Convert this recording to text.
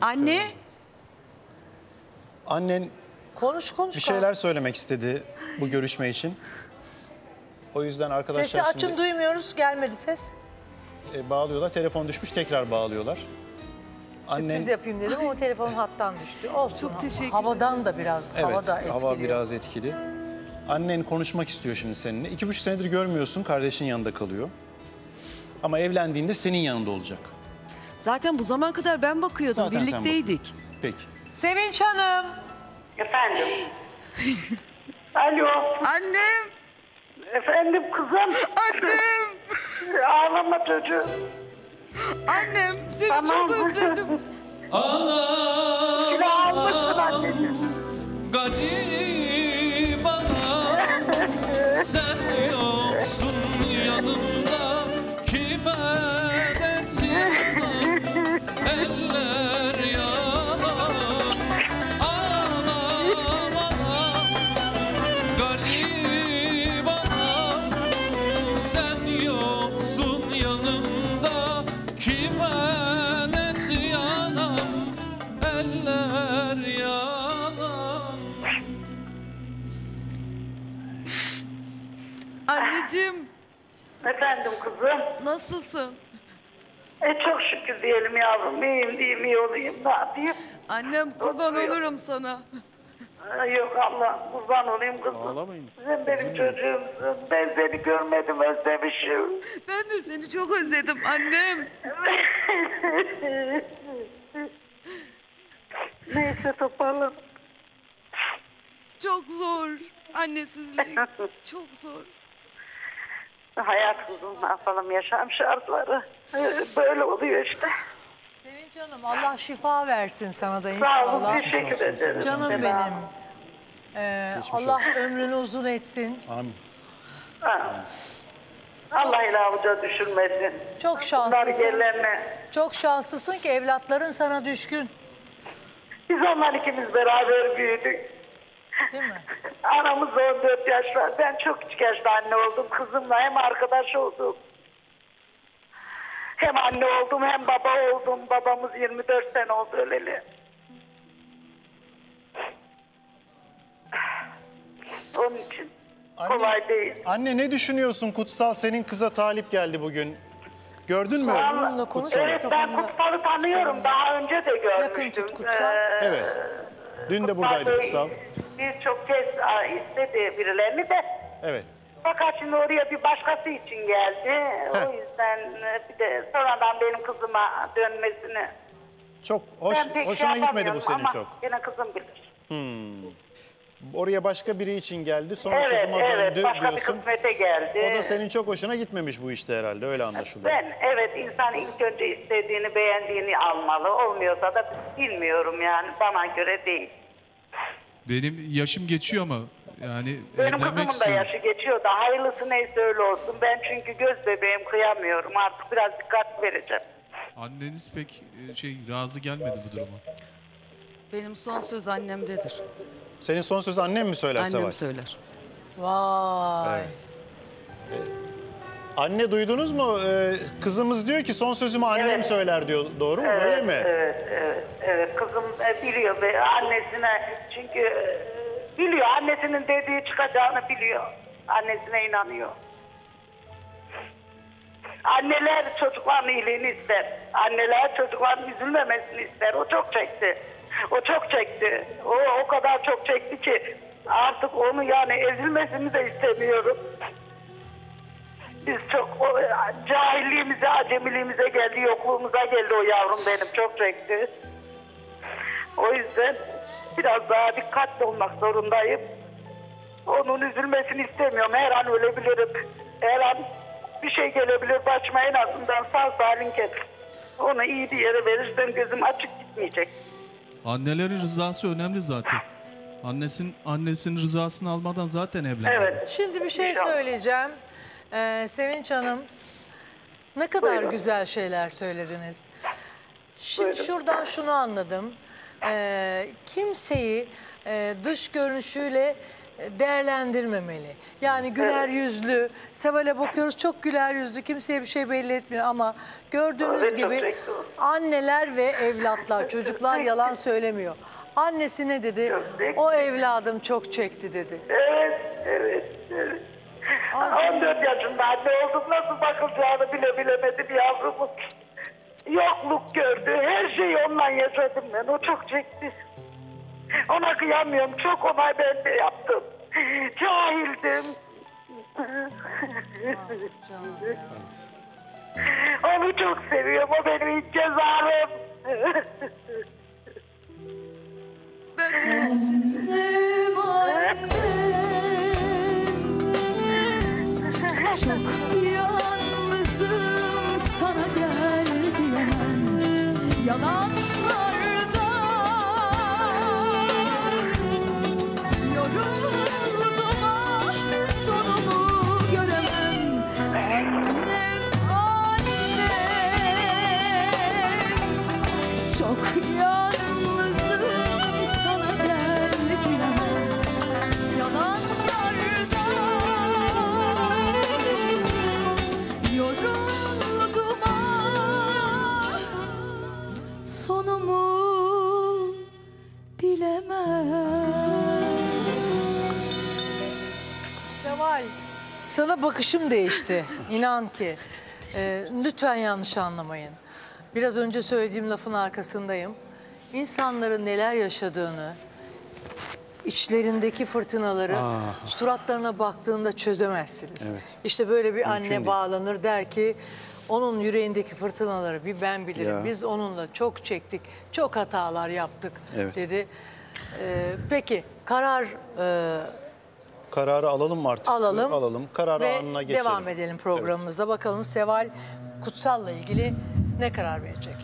Anne, Annen Konuş konuş. bir şeyler söylemek istedi bu görüşme için. O yüzden arkadaşlar Sesi açın şimdi duymuyoruz. Gelmedi ses. e, bağlıyorlar. Telefon düşmüş tekrar bağlıyorlar. Sürpriz yapayım dedim ama telefon hattan düştü. Olsun. Çok teşekkür Havadan da biraz. Evet, hava da etkiliyor. hava biraz etkili. Annen konuşmak istiyor şimdi seninle. İki buçuk senedir görmüyorsun, kardeşin yanında kalıyor. Ama evlendiğinde senin yanında olacak. Zaten bu zaman kadar ben bakıyordum. Zaten sen Birlikteydik. Peki. Sevinç Hanım. Efendim. Alo. Annem, Efendim kızım. annem, Ağlama çocuğum. annem. Seni Tamam. çok özledim. Yine ağlamışsın anneciğim. Garip anam Sen Anneciğim, Efendim kızım. nasılsın? E çok şükür diyelim yavrum. İyiyim diyeyim iyi olayım. Ne yapayım? Annem kurban Oturuyor. olurum sana. Yok Allah kurban olayım kızım. Ağlamayın. Sen benim çocuğumsun. Ben seni görmedim özlemişim. Ben de seni çok özledim annem. Neyse toparlan. Çok zor. Annesizlik. Çok zor. Hayat kızım ne yapalım yaşam şartları. Ee, Böyle oluyor işte. Sevinç Hanım Allah şifa versin sana da Sağ olun inşallah. teşekkür ederim. Canım Selam. benim. Ee, Allah ömrünü uzun etsin. Amin. Ha. Allah ile avuca düşürmesin. Çok Bunlar şanslısın. yerlerine. Çok şanslısın ki evlatların sana düşkün. Biz onlar ikimiz beraber büyüdük. Değil mi? Aramızda 14 yaş var. Ben çok küçük yaşta anne oldum. Kızımla hem arkadaş oldum. Hem anne oldum hem baba oldum. Babamız 24 sene oldu öleli. Onun için Anne- kolay değil. Anne ne düşünüyorsun Kutsal? Senin kıza talip geldi bugün. Gördün mü? Onunla konuş. Evet ben. Kutsal'ı tanıyorum. Daha önce de görmüştüm. Yakın tut Kutsal. Ee, Evet. Dün de buradaydı Bey Kutsal. Birçok kez istedi birilerini de. Evet. Fakat şimdi oraya bir başkası için geldi. Heh. O yüzden e, bir de sonradan benim kızıma dönmesini Çok hoş, ben pek hoşuna şey gitmedi bu yapamıyorum senin ama çok. Yine kızım bilir. Oraya başka biri için geldi. Sonra Evet, kızıma evet. döndü Başka bir diyorsun. kısmete geldi. O da senin çok hoşuna gitmemiş bu işte herhalde. Öyle anlaşılıyor. Ben evet insan ilk önce istediğini beğendiğini almalı. Olmuyorsa da bilmiyorum yani bana göre değil. Benim yaşım geçiyor ama yani Benim evlenmek kızımın da istiyorum. yaşı geçiyor da hayırlısı neyse öyle olsun. Ben çünkü göz bebeğim kıyamıyorum. Artık biraz dikkat vereceğim. Anneniz pek e, şey razı gelmedi bu duruma. Benim son söz annemdedir. Senin son sözü annem mi söyler Annem Savaş? söyler. Vay. Anne duydunuz mu? Ee, kızımız diyor ki son sözümü annem Evet. söyler diyor. Doğru mu? Öyle mi? Evet, evet, evet. Kızım e, biliyor be annesine çünkü e, biliyor annesinin dediği çıkacağını biliyor. Annesine inanıyor. Anneler çocukların iyiliğini ister. Anneler çocukların üzülmemesini ister. O çok çekti. O çok çekti. O o kadar çok çekti ki artık onu yani ezilmesini de istemiyorum. Biz çok o, cahilliğimize, acemiliğimize geldi, yokluğumuza geldi o yavrum benim. Çok çekti. O yüzden biraz daha dikkatli olmak zorundayım. Onun üzülmesini istemiyorum. Her an ölebilirim. Her an bir şey gelebilir başıma en azından sağ salim gel. Onu iyi bir yere verirsem gözüm açık gitmeyecek. Annelerin rızası önemli zaten. Annesinin annesinin rızasını almadan zaten evlenmez. Evet. Şimdi bir şey söyleyeceğim. Ee, Sevinç Hanım ne kadar Buyurun. güzel şeyler söylediniz. Şimdi Buyurun. şuradan şunu anladım. Ee, kimseyi e, dış görünüşüyle değerlendirmemeli. Yani güler yüzlü, Seval'e bakıyoruz çok güler yüzlü, kimseye bir şey belli etmiyor ama gördüğünüz gibi o. anneler ve evlatlar, çocuklar yalan söylemiyor. Annesi ne dedi? O evladım çok çekti dedi. Evet, evet, evet. 14 yaşında anne oldum. Nasıl bakılacağını bile bilemedim yavrumun. Yokluk gördü. Her şeyi ondan yaşadım ben. O çok çekti. Ona kıyamıyorum. Çok ona ben de yaptım. Cahildim. Onu çok seviyorum. O benim ilk cezarım. Yalanlarda sana bakışım değişti. İnan ki. Ee, lütfen yanlış anlamayın. Biraz önce söylediğim lafın arkasındayım. İnsanların neler yaşadığını, içlerindeki fırtınaları suratlarına baktığında çözemezsiniz. Evet. İşte böyle bir anne değil. bağlanır der ki onun yüreğindeki fırtınaları bir ben bilirim. Ya. Biz onunla çok çektik, çok hatalar yaptık Evet. dedi. Ee, peki karar e, Kararı alalım mı artık? alalım. Alalım. Kararı ve anına geçelim. devam edelim programımıza. Bakalım Seval Kutsal'la ilgili ne karar verecek?